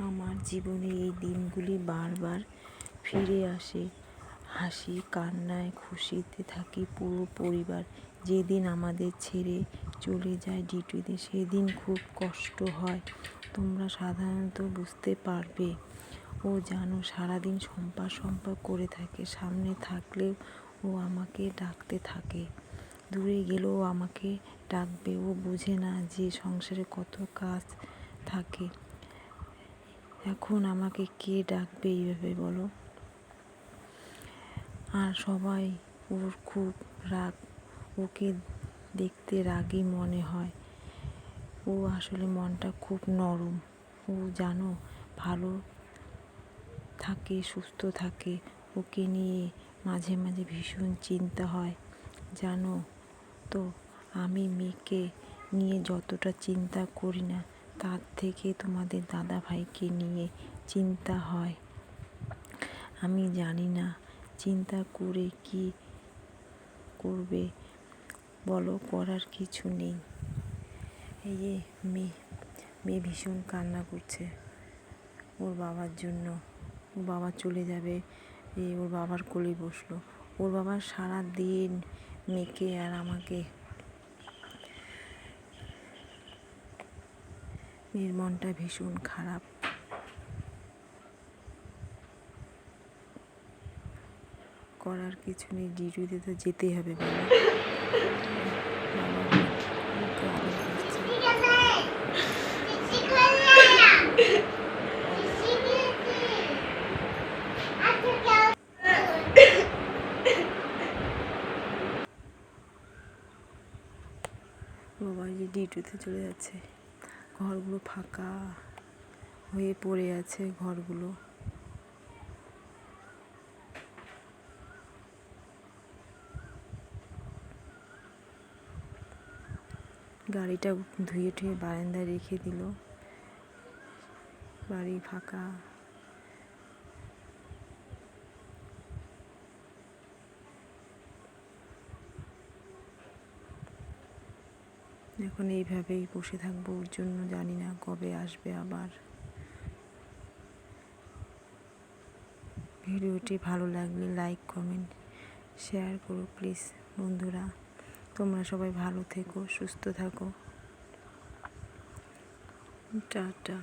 আমার জীবনে এই দিনগুলি বারবার ফিরে আসে। হাসি, কান্নায় খুশিতে থাকি পুরো পরিবার। যেদিন আমাদের ছেড়ে চলে যায় ডিউটিতে সেদিন খুব কষ্ট হয়। তোমরা সাধারণত বুঝতে পারবে। ও জানো, সারাদিন সম্পা সম্পা করে থাকে, সামনে থাকলেও ও আমাকে ডাকতে থাকে। দূরে গেলেও আমাকে ডাকবে। ও বোঝে না যে সংসারে কত কাজ থাকে। এখন আমাকে কে ডাকবে এইভাবে বলো? আর সবাই ওর খুব রাগ, ওকে দেখতে রাগই মনে হয়। ও আসলে মনটা খুব নরম। ও জানো, ভালো থাকে, সুস্থ থাকে। ওকে নিয়ে মাঝে মাঝে ভীষণ চিন্তা হয়, জানো? তো আমি মেয়েকে নিয়ে যতটা চিন্তা করি না তার থেকে তোমাদের দাদা ভাইকে নিয়ে চিন্তা হয়। আমি জানি না চিন্তা করে কি করবে, বলো, করার কিছু নেই। এই যে মেয়ে মেয়ে ভীষণ কান্না করছে। ওর বাবার জন্য, ওর বাবা চলে যাবে, এই ওর বাবার কোলে বসল। ওর বাবা সারা দিন মেয়েকে আর আমাকে মেয়ের মনটা ভীষণ খারাপ। করার কিছু নেই, ডিউটিতে তো যেতেই হবে বাবা। বাবা যে ডিউটিতে চলে যাচ্ছে। ঘরগুলো ফাঁকা হয়ে পড়ে আছে ঘরগুলো। গাড়িটা ধুয়ে ঠুয়ে বারান্দায় রেখে দিল। বাড়ি ফাঁকা। এখন এইভাবেই বসে থাকব, ওর জন্য জানি না কবে আসবে আবার। ভিডিওটি ভালো লাগলে লাইক কমেন্ট শেয়ার করো প্লিজ বন্ধুরা। তোমরা সবাই ভালো থেকো, সুস্থ থাকো। টাটা।